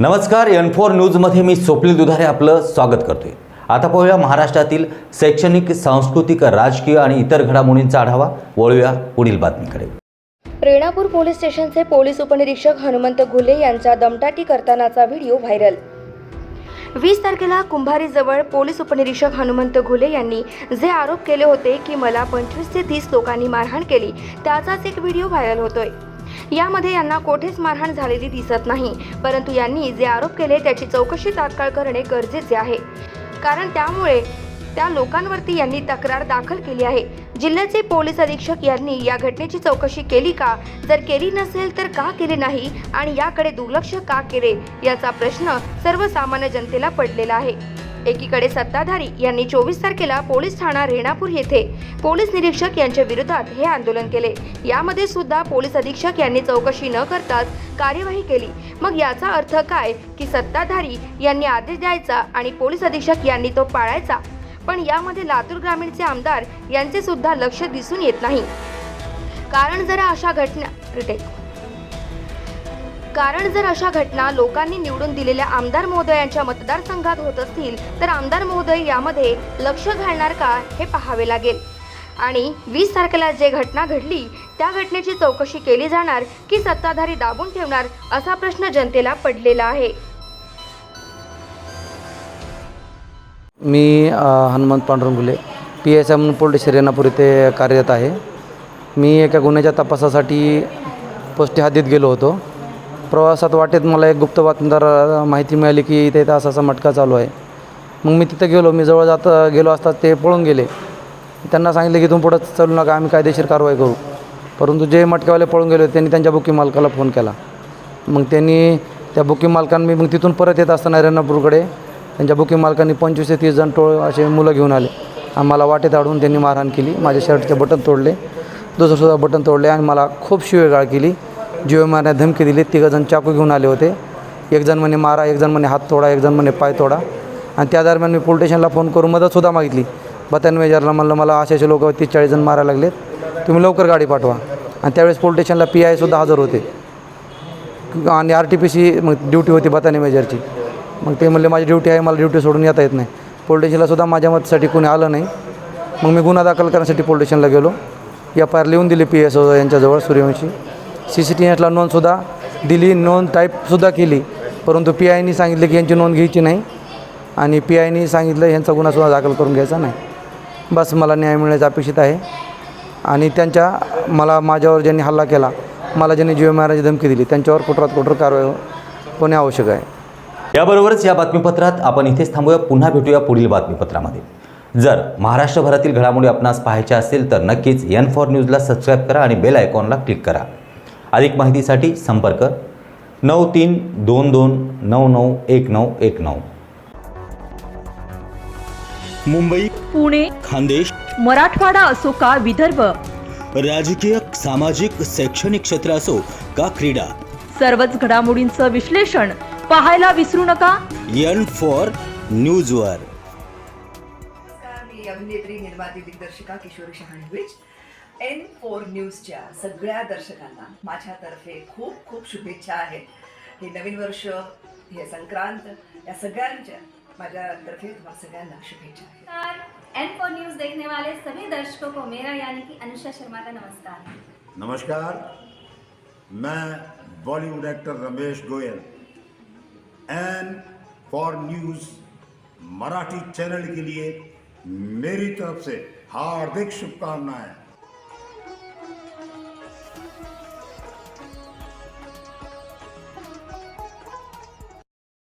नमस्कार N four न्यूजमध्ये मी स्वप्नील दुधारे आपलं स्वागत करतोय. आता पाहूया महाराष्ट्रातील शैक्षणिक सांस्कृतिक राजकीय आणि इतर घडामोडींचा आढावा. वळूया पुढील बातमीकडे. रेणापूर पोलीस स्टेशनचे पोलीस उपनिरीक्षक हनुमंत घुले यांचा दमटाटी करतानाचा व्हिडिओ व्हायरल. वीस तारखेला कुंभारीजवळ पोलीस उपनिरीक्षक हनुमंत घुले यांनी जे आरोप केले होते की मला पंचवीस ते तीस लोकांनी मारहाण केली त्याचाच एक व्हिडिओ व्हायरल होतोय. यामध्ये यांना कोठेच मारहाण झालेली दिसत नाही. परंतु यांनी जे आरोप केले त्याची चौकशी तात्काळ करणे गरजेचे आहे. कारण त्यामुळे त्या लोकांवरती यांनी तक्रार दाखल केली आहे. जिल्ह्याचे पोलीस अधीक्षक यांनी या घटनेची चौकशी केली का? जर केली नसेल तर का केली नाही? आणि याकडे दुर्लक्ष का केले? याचा प्रश्न सर्वसामान्य जनतेला पडलेला आहे. एकीकडे सत्ताधारी यांनी चोवीस तारखेला पोलीस ठाणा रेणापूर येथे पोलीस निरीक्षक यांच्या विरोधात हे आंदोलन केले. यामध्ये सुद्धा पोलीस अधीक्षक यांनी चौकशी न करताच कार्यवाही केली. मग याचा अर्थ काय की सत्ताधारी यांनी आदेश द्यायचा आणि पोलीस अधीक्षक यांनी तो पाळायचा? पण यामध्ये लातूर ग्रामीणचे आमदार यांचे सुद्धा लक्ष दिसून येत नाही. कारण जरा अशा घटना कारण जर अशा घटना लोकांनी निवडून दिलेल्या आमदार महोदयांच्या मतदारसंघात होत असतील तर आमदार महोदय यामध्ये लक्ष घालणार का हे पाहावे लागेल. आणि वीस तारखेला जे घटना घडली त्या घटनेची चौकशी केली जाणार की सत्ताधारी दाबून ठेवणार असा प्रश्न जनतेला पडलेला आहे. मी Hanumant Pandurangule P S M police station येथे कार्यरत आहे. मी एका गुन्ह्याच्या तपासासाठी पोस्टी हद्दीत गेलो होतो. प्रवासात वाटेत मला एक गुप्त बातमीदार माहिती मिळाली की इथे इथं असा असा मटका चालू आहे. मग मी तिथं गेलो मी जवळ जात गेलो असता ते पळून गेले. त्यांना सांगितलं की तुम्ही पुढं चालू नका आम्ही कायदेशीर कारवाई करू. परंतु जे मटक्यावाले पळून गेले होते त्यांनी त्यांच्या बुकिंग मालकाला फोन केला. मग त्यांनी त्या बुकिंग मालकांनी मग तिथून परत येत असताना रेणापूरकडे त्यांच्या बुकिंग मालकांनी पंचवीस ते तीस जण टोळ असे मुलं घेऊन आले. आम्हाला वाटेत अडवून त्यांनी मारहाण केली. माझ्या शर्टचे बटन तोडले. दुसरंसुद्धा बटन तोडले आणि मला खूप शिवेगाळ केली. जीव मारण्यात धमकी दिली तिघंजण चाकू घेऊन आले होते. एकजण म्हणे मारा एकजण म्हणे हात तोडा एकजण म्हणे पाय तोडा. आणि त्या दरम्यान मी पोलीस स्टेशनला फोन करून मदतसुद्धा मागितली. बत्यान मेजरला म्हणलं मला असे असे लोक तीस चाळीस जण मारायला लागलेत. तुम्ही लवकर गाडी पाठवा. आणि त्यावेळेस पोलीस स्टेशनला पी आयसुद्धा हजर होते. आणि आर टी पी सी मग ड्युटी होती बताने मेजरची मग ते म्हणले माझी ड्युटी आहे मला ड्युटी सोडून येता येत नाही. पोलीस माझ्या मतासाठी कोणी आलं नाही. मग मी गुन्हा दाखल करण्यासाठी पोलीस स्टेशनला गेलो. एफ आय आर लिहून दिली पी एस ओ यांच्याजवळ सूर्यवंशी. सी सी टी एसला नोंदसुद्धा दिली नोंद टाईपसुद्धा केली. परंतु पी आयनी सांगितलं की यांची नोंद घ्यायची नाही आणि पी आयनी सांगितलं यांचा गुन्हासुद्धा दाखल करून घ्यायचा नाही. बस मला न्याय मिळण्याचं अपेक्षित आहे. आणि त्यांच्या मला माझ्यावर ज्यांनी हल्ला केला मला ज्यांनी जीव मारायची धमकी दिली त्यांच्यावर कठोरात कठोर कारवाई होणे आवश्यक आहे. याबरोबरच या बातमीपत्रात आपण इथेच थांबूया. पुन्हा भेटूया पुढील बातमीपत्रामध्ये. जर महाराष्ट्रभरातील घडामोडी आपणास पाहायच्या असेल तर नक्कीच एन फॉर न्यूजला सबस्क्राईब करा आणि बेल आयकॉनला क्लिक करा. अधिक माहितीसाठी संपर्क नऊ तीन दोन दोन नऊ नऊ एक नऊ एक नऊ. मुंबई पुणे खानदेश मराठवाडा असो का विदर्भ? राजकीय सामाजिक शैक्षणिक क्षेत्र असो का क्रीडा? सर्वच घडामोडींचं विश्लेषण पाहायला विसरू नका. एन फॉर न्यूजवर. मी अभिनेत्री निर्माती दिग्दर्शिका किशोरी शहाणविज एन फोर न्यूजच्या सगळ्या दर्शकांना माझ्यातर्फे खूप खूप शुभेच्छा आहेत हे नवीन वर्ष हे संक्रांत या सगळ्यांच्या माझ्यातर्फे तुम्हाला सगळ्यांना शुभेच्छा नमस्कार एन फोर न्यूज़ देखने वाले सभी दर्शकों को मेरा यानी कि अनुषा शर्मा का नमस्कार. नमस्कार। मैं Bollywood actor Ramesh Goyal N for news Marathi channel के लिए मेरी तरफ़ से हार्दिक शुभकामनाएँ।